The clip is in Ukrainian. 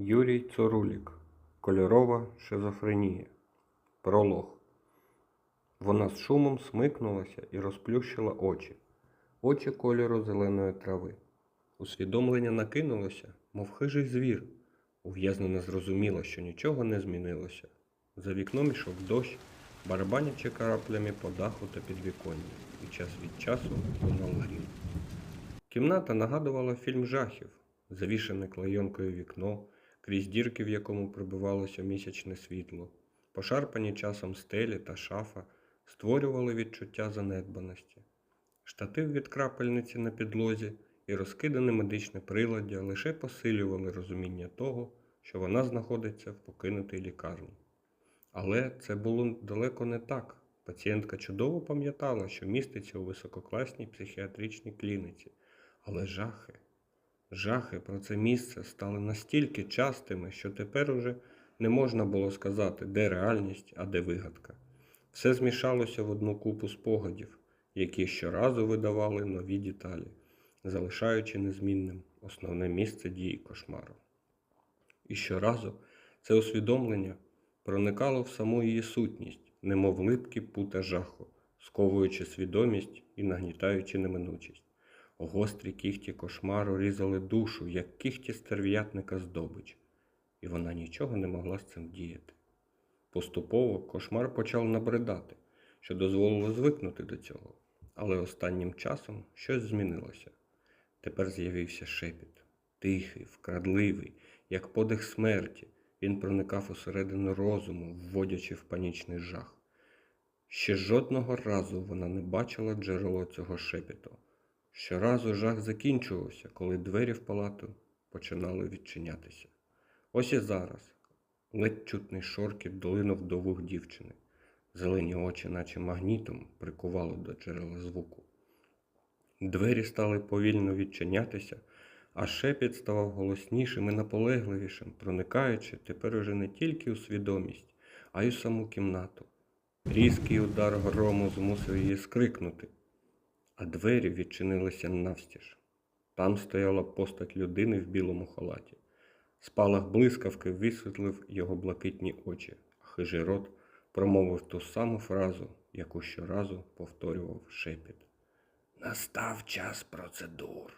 Юрій Цорулік. Кольорова шизофренія. Пролог. Вона з шумом смикнулася і розплющила очі. Очі кольору зеленої трави. Усвідомлення накинулося, мов хижий звір. Ув'язнена зрозуміла, що нічого не змінилося. За вікном йшов дощ, барабанячи караплями по даху та підвіконні, і час від часу лунав грім. Кімната нагадувала фільм жахів, завішане клейонкою вікно, крізь дірки, в якому пробивалося місячне світло, пошарпані часом стелі та шафа створювали відчуття занедбаності. Штатив від крапельниці на підлозі і розкидане медичне приладдя лише посилювали розуміння того, що вона знаходиться в покинутій лікарні. Але це було далеко не так. Пацієнтка чудово пам'ятала, що міститься у висококласній психіатричній клініці. Але жахи, жахи про це місце стали настільки частими, що тепер уже не можна було сказати, де реальність, а де вигадка. Все змішалося в одну купу спогадів, які щоразу видавали нові деталі, залишаючи незмінним основне місце дії кошмару. І щоразу це усвідомлення проникало в саму її сутність, немов липкі пута жаху, сковуючи свідомість і нагнітаючи неминучість. Гострі кіхті кошмару різали душу, як кіхті стерв'ятника здобич, і вона нічого не могла з цим діяти. Поступово кошмар почав набридати, що дозволило звикнути до цього, але останнім часом щось змінилося. Тепер з'явився шепіт, тихий, вкрадливий, як подих смерті. Він проникав усередину розуму, вводячи в панічний жах. Ще жодного разу вона не бачила джерело цього шепіту. Щоразу жах закінчувався, коли двері в палату починали відчинятися. Ось і зараз ледь чутний шоркіт долинув до вух дівчини. Зелені очі, наче магнітом, прикували до джерела звуку. Двері стали повільно відчинятися, а шепіт ставав голоснішим і наполегливішим, проникаючи тепер уже не тільки у свідомість, а й у саму кімнату. Різкий удар грому змусив її скрикнути, а двері відчинилися навстіж. Там стояла постать людини в білому халаті. Спалах блискавки висвітлив його блакитні очі, а хижий рот промовив ту саму фразу, яку щоразу повторював шепіт. Настав час процедур.